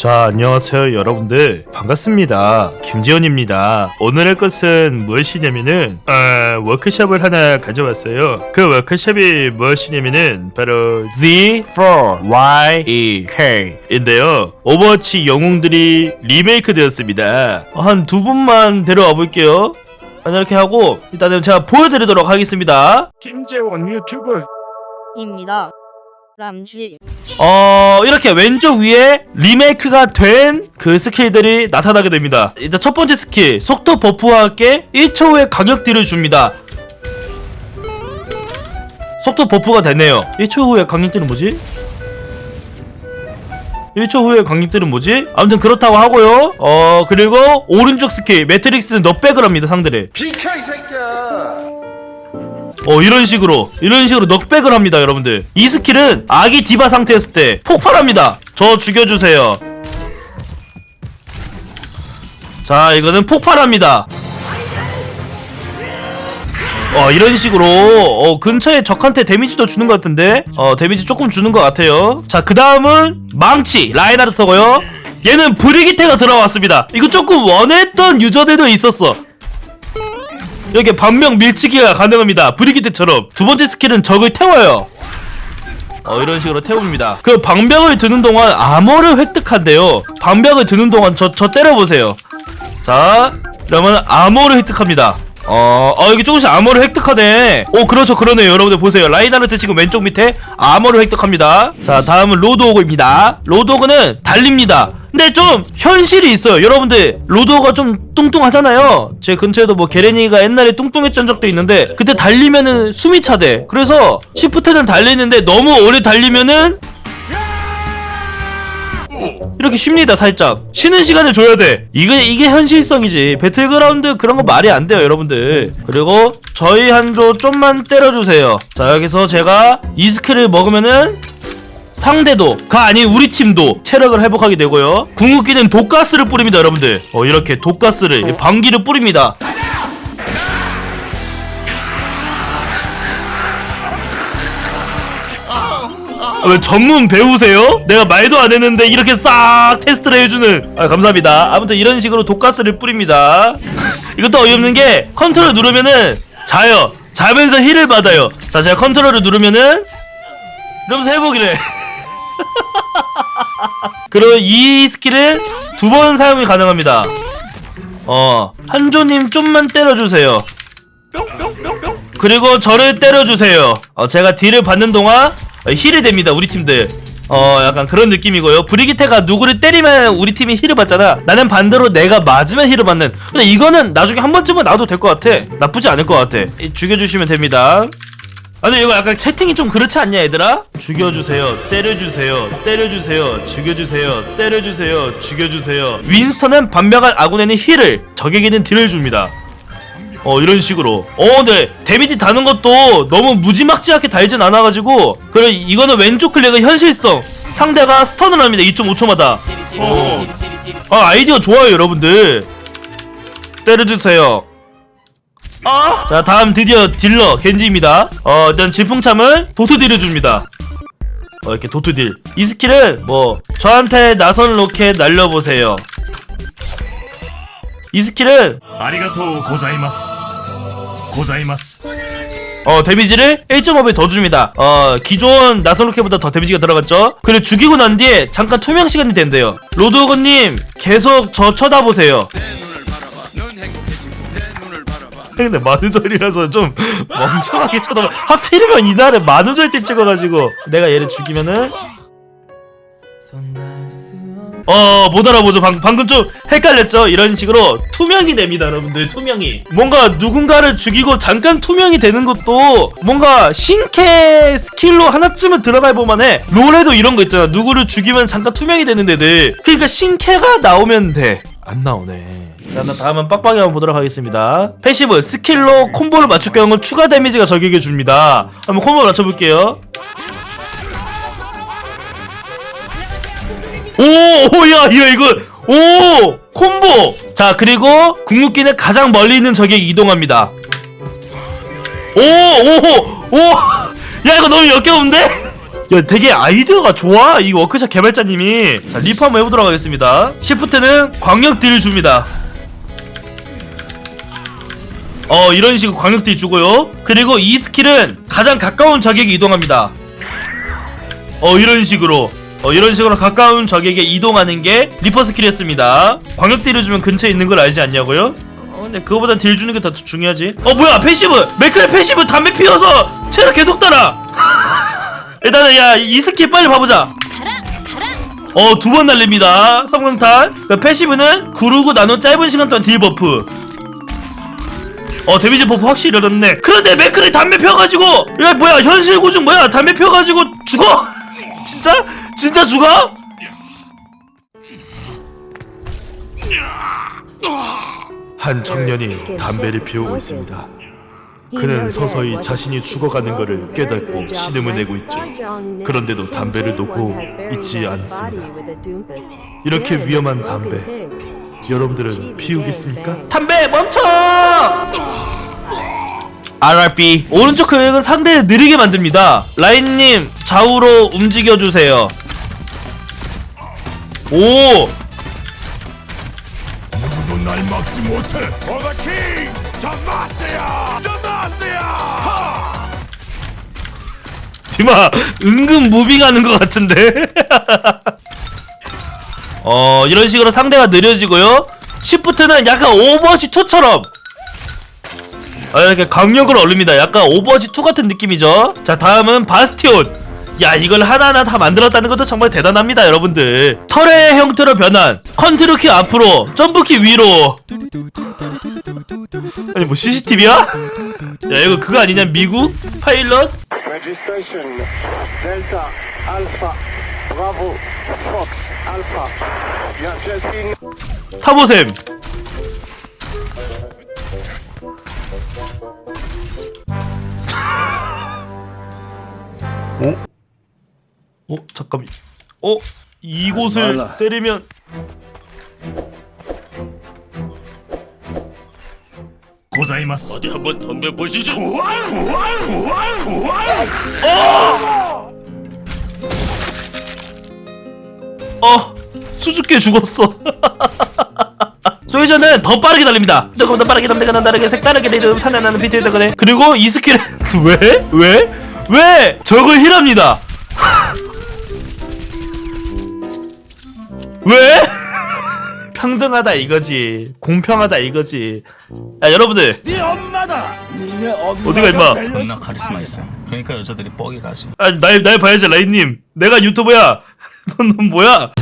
자, 안녕하세요, 여러분들. 반갑습니다. 김지원입니다. 오늘의 것은 무엇이냐면은, 아, 워크숍을 하나 가져왔어요. 그 워크숍이 무엇이냐면은, 바로 Z4YEK인데요. 오버워치 영웅들이 리메이크 되었습니다. 한 두 분만 데려와 볼게요. 아, 이렇게 하고, 일단은 제가 보여드리도록 하겠습니다. 김재원 유튜브 입니다. 람쥐 어 이렇게 왼쪽 위에 리메이크가 된 그 스킬들이 나타나게 됩니다 일단 첫 번째 스킬 속도 버프와 함께 1초 후에 강력 딜을 줍니다 속도 버프가 됐네요 1초 후에 강력 딜은 뭐지? 1초 후에 강력 딜은 뭐지? 아무튼 그렇다고 하고요 어 그리고 오른쪽 스킬 매트릭스는 넉백을 합니다 상대를 비켜. 어 이런 식으로 이런 식으로 넉백을 합니다 여러분들. 이 스킬은 아기 디바 상태였을 때 폭발합니다. 저 죽여주세요. 자 이거는 폭발합니다. 어 이런 식으로 어 근처에 적한테 데미지도 주는 것 같은데? 어 데미지 조금 주는 것 같아요. 자 그 다음은 망치 라인하르 서고요. 얘는 브리기테가 들어왔습니다. 이거 조금 원했던 유저들도 있었어 이렇게 반명 밀치기가 가능합니다. 브리기테처럼 두 번째 스킬은 적을 태워요. 어 이런 식으로 태웁니다. 그 방벽을 드는 동안 암호를 획득한대요. 방벽을 드는 동안 저 저 때려보세요. 자 그러면 암호를 획득합니다. 어, 어 여기 조금씩 암호를 획득하네. 오 그렇죠 그러네요. 여러분들 보세요. 라인하르트 지금 왼쪽 밑에 암호를 획득합니다. 자 다음은 로드오그입니다. 로드오그는 달립니다. 근데 좀 현실이 있어요. 여러분들 로드오가 좀 뚱뚱하잖아요. 제 근처에도 뭐 게레니가 옛날에 뚱뚱했던 적도 있는데 그때 달리면은 숨이 차대. 그래서 시프트는 달리는데 너무 오래 달리면은 이렇게 쉽니다 살짝 쉬는 시간을 줘야 돼 이게 이게 현실성이지 배틀그라운드 그런 거 말이 안 돼요 여러분들 그리고 저희 한 조 좀만 때려주세요 자 여기서 제가 이 스킬을 먹으면은 상대도 가 아닌 우리 팀도 체력을 회복하게 되고요. 궁극기는 독가스를 뿌립니다 여러분들. 어 이렇게 독가스를 이 방귀를 뿌립니다. 아, 왜 전문 배우세요? 내가 말도 안 했는데 이렇게 싹 테스트를 해주는. 아 감사합니다. 아무튼 이런 식으로 독가스를 뿌립니다. 이것도 어이없는 게 컨트롤 누르면은 자요. 자면서 힐을 받아요. 자 제가 컨트롤을 누르면은 이러면서 회복이래 그리고 이 스킬을 두 번 사용이 가능합니다. 어 한조님 좀만 때려주세요. 그리고 저를 때려주세요. 어 제가 딜을 받는 동안 어, 힐이 됩니다 우리 팀들. 어 약간 그런 느낌이고요. 브리기테가 누구를 때리면 우리 팀이 힐을 받잖아. 나는 반대로 내가 맞으면 힐을 받는. 근데 이거는 나중에 한 번쯤은 나도 될 것 같아. 나쁘지 않을 것 같아. 이, 죽여주시면 됩니다 아 근데 이거 약간 채팅이 좀 그렇지 않냐 얘들아? 죽여주세요 때려주세요 때려주세요 죽여주세요 때려주세요 죽여주세요. 윈스턴은 반벽한 아군에는 힐을 적에게는 딜을 줍니다. 어 이런 식으로. 어 근데 데미지 다는 것도 너무 무지막지하게 달진 않아가지고 그래 이거는 왼쪽 클릭은 현실성. 상대가 스턴을 합니다 2.5초마다. 어. 아 아이디어 좋아요 여러분들. 때려주세요 아! 자 다음 드디어 딜러 겐지입니다. 어 일단 질풍참은 도트 딜을 줍니다. 어 이렇게 도트 딜이 스킬은 뭐 저한테 나선 로켓 날려보세요. 이 스킬은 아리가토 고자이마스. 고자이마스. 어 데미지를 1.5배 더 줍니다. 어 기존 나솔로켓보다 더 데미지가 들어갔죠? 그리고 죽이고 난 뒤에 잠깐 투명 시간이 된대요. 로드호그님 계속 저 쳐다보세요. 근데 만우절이라서 좀 멍청하게 쳐다봐 하필이면 이날에 만우절 때 찍어가지고 내가 얘를 죽이면은 어, 못 알아보죠. 방, 방금 좀 헷갈렸죠? 이런 식으로 투명이 됩니다, 여러분들. 투명이. 뭔가 누군가를 죽이고 잠깐 투명이 되는 것도 뭔가 신캐 스킬로 하나쯤은 들어갈 볼만해. 롤에도 이런 거 있잖아. 누구를 죽이면 잠깐 투명이 되는 데들. 그러니까 신캐가 나오면 돼. 안 나오네. 자, 나 다음은 빡빡이 한번 보도록 하겠습니다. 패시브, 스킬로 콤보를 맞출 경우 추가 데미지가 적에게 줍니다. 한번 콤보 맞춰볼게요. 오, 오, 야, 야, 이거, 오, 콤보. 자, 그리고 궁극기는 가장 멀리 있는 적에게 이동합니다. 오, 오, 오, 야, 이거 너무 역겨운데? 야 되게 아이디어가 좋아 이 워크샵 개발자님이 자 리프 한번 해보도록 하겠습니다 시프트는 광역 딜을 줍니다 어 이런 식으로 광역 딜 주고요. 그리고 이 스킬은 가장 가까운 적에게 이동합니다. 어 이런 식으로. 어 이런 식으로 가까운 적에게 이동하는 게 리퍼 스킬이었습니다. 광역 딜을 주면 근처에 있는 걸 알지 않냐고요? 어 근데 그거보다 딜 주는 게 더 중요하지. 어 뭐야 패시브! 맥크의 패시브 담배 피워서 체력 계속 따라! 일단은 야 이 스킬 빨리 봐보자. 어 두 번 날립니다. 성광탄. 그 패시브는 구르고 나눈 짧은 시간 동안 딜 버프 어 데미지 버프 확실히 늘었네 그런데 맥크리 담배 펴가지고 야 뭐야 현실 고증 뭐야 담배 펴가지고 죽어 진짜? 진짜 죽어? 한 청년이 담배를 피우고 있습니다. 그는 서서히 자신이 죽어가는 것을 깨닫고 신음을 내고 있죠. 그런데도 담배를 놓고 있지 않습니다. 이렇게 위험한 담배, 여러분들은 피우겠습니까? 담배 멈춰! RRB 오른쪽 클릭은 상대를 느리게 만듭니다. 라인님 좌우로 움직여 주세요. 오 누구도 날 막지 못해 오버킹 더마스야 더마스야 디마 은근 무빙하는 것 같은데. 어 이런 식으로 상대가 느려지고요. 시프트는 약간 오버워치 2처럼 아, 이렇게 강력을 올립니다. 약간 오버워치 2 같은 느낌이죠. 자 다음은 바스티온. 야 이걸 하나하나 다 만들었다는 것도 정말 대단합니다 여러분들 털의 형태로 변한 컨트롤키 앞으로 점프키 위로 아니 뭐 CCTV야? 야 이거 그거 아니냐 미국? 파일럿? Registration Been 타보셈 어? 어? 잠깐 어? 이곳을 말라. 때리면 고자이마스 어디 한번 덤벼보시죠 어 수줍게 죽었어 소유자는 더 빠르게 달립니다 조금 더 빠르게 담대가 난다르게 색다르게 리듬 탄탄하는 비트에 그래 그리고 이 스킬은 왜? 왜? 왜? 적을 힐합니다 왜? 평등하다 이거지 공평하다 이거지 야 여러분들 네 엄마다 어디가 임마 겁나 카리스마 있어. 그러니까 여자들이 뻑이 가지. 아, 날, 날 봐야지, 라인님. 내가 유튜버야. 넌, 넌 뭐야?